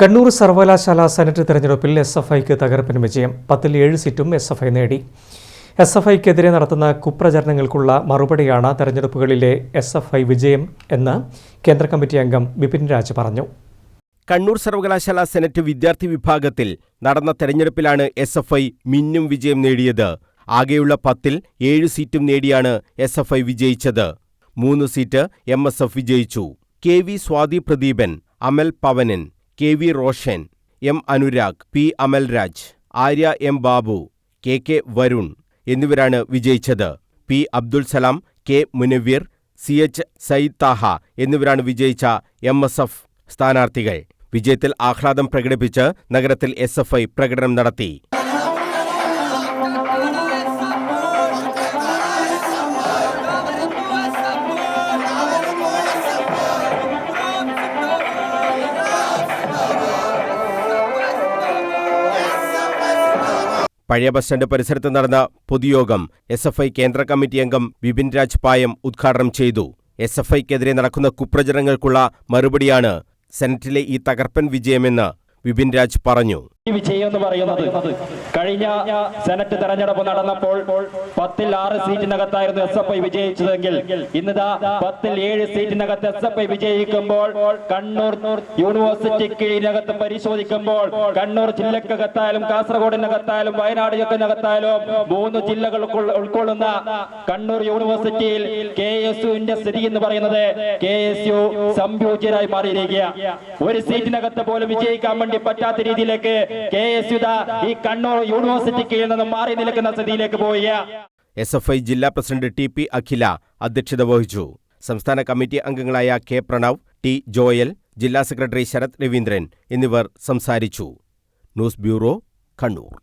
കണ്ണൂർ സർവകലാശാല സെനറ്റ് തെരഞ്ഞെടുപ്പിൽ S F ഐക്ക് തകർപ്പൻ വിജയം. പത്തിൽ ഏഴ് സീറ്റും എസ് എഫ് ഐ നേടി. എസ് എഫ് ഐക്കെതിരെ നടത്തുന്ന കുപ്രചരണങ്ങൾക്കുള്ള മറുപടിയാണ് തെരഞ്ഞെടുപ്പുകളിലെ എസ് എഫ് ഐ വിജയം എന്ന് കേന്ദ്ര കമ്മിറ്റി അംഗം ബിപിൻ രാജ് പറഞ്ഞു. കണ്ണൂർ സർവകലാശാല സെനറ്റ് വിദ്യാർത്ഥി വിഭാഗത്തിൽ നടന്ന തെരഞ്ഞെടുപ്പിലാണ് എസ് എഫ് ഐ മിന്നും വിജയം നേടിയത്. ആകെയുള്ള പത്തിൽ ഏഴ് സീറ്റും നേടിയാണ് എസ് എഫ് ഐ വിജയിച്ചത്. മൂന്ന് സീറ്റ് എം എസ് എഫ് വിജയിച്ചു. K V Swathi Pradeepan Amal Pavanan K V Roshan M Anurag P Amalraj Arya M Babu K K Varun എന്നിവരാണ് വിജയിച്ചത്. P Abdul Salam K Munaveer C H Sayyid Thaha എന്നിവരാണ് വിജയിച്ച M S F സ്ഥാനാർത്ഥികൾ. വിജയത്തിൽ ആഹ്ലാദം പ്രകടിപ്പിച്ച് നഗരത്തിൽ S F I പ്രകടനം നടത്തി. പഴയ ബസ് സ്റ്റാൻഡ് പരിസരത്ത് നടന്ന പൊതുയോഗം എസ് എഫ് ഐ കേന്ദ്ര കമ്മിറ്റി അംഗം വിപിൻ രാജ് പായം ഉദ്ഘാടനം ചെയ്തു. എസ് എഫ് ഐക്കെതിരെ നടക്കുന്ന കുപ്രചരണങ്ങൾക്കുള്ള മറുപടിയാണ് സെനറ്റിലെ ഈ തകർപ്പൻ വിജയമെന്ന് വിപിൻ രാജ് പറഞ്ഞു. ഈ വിജയം എന്ന് പറയുന്നത് കഴിഞ്ഞ സെനറ്റ് തെരഞ്ഞെടുപ്പ് നടന്നപ്പോൾ പത്തിൽ ആറ് സീറ്റിനകത്തായിരുന്നു എസ് എഫ് ഐ വിജയിച്ചതെങ്കിൽ ഇന്നിതാ പത്തിൽ ഏഴ് സീറ്റിനകത്ത് എസ് എഫ് ഐ വിജയിക്കുമ്പോൾ കണ്ണൂർ യൂണിവേഴ്സിറ്റിക്കകത്ത് പരിശോധിക്കുമ്പോൾ കണ്ണൂർ ജില്ലക്കകത്തായാലും കാസർഗോഡിനകത്തായാലും വയനാടിനകത്തായാലും മൂന്ന് ജില്ലകൾ ഉൾക്കൊള്ളുന്ന കണ്ണൂർ യൂണിവേഴ്സിറ്റിയിൽ കെ എസ് യുവിന്റെ സ്ഥിതി എന്ന് പറയുന്നത് കെ എസ് യു സംയോജ്യരായി മാറിയിരിക്കുക ഒരു സീറ്റിനകത്ത് പോലും വിജയിക്കാൻ വേണ്ടി പറ്റാത്ത രീതിയിലേക്ക് കെ എസ് യു ഈ കണ്ണൂർ യൂണിവേഴ്സിറ്റിക്ക് നിന്നും മാറി നിൽക്കുന്ന സ്ഥിതിയിലേക്ക് പോയി എസ് എഫ് ഐ ജില്ലാ പ്രസിഡന്റ് ടി പി അഖില അധ്യക്ഷത വഹിച്ചു. സംസ്ഥാന കമ്മിറ്റി അംഗങ്ങളായ കെ പ്രണവ് ടി ജോയൽ ജില്ലാ സെക്രട്ടറി ശരത് രവീന്ദ്രൻ എന്നിവർ സംസാരിച്ചു. News bureau Kannur.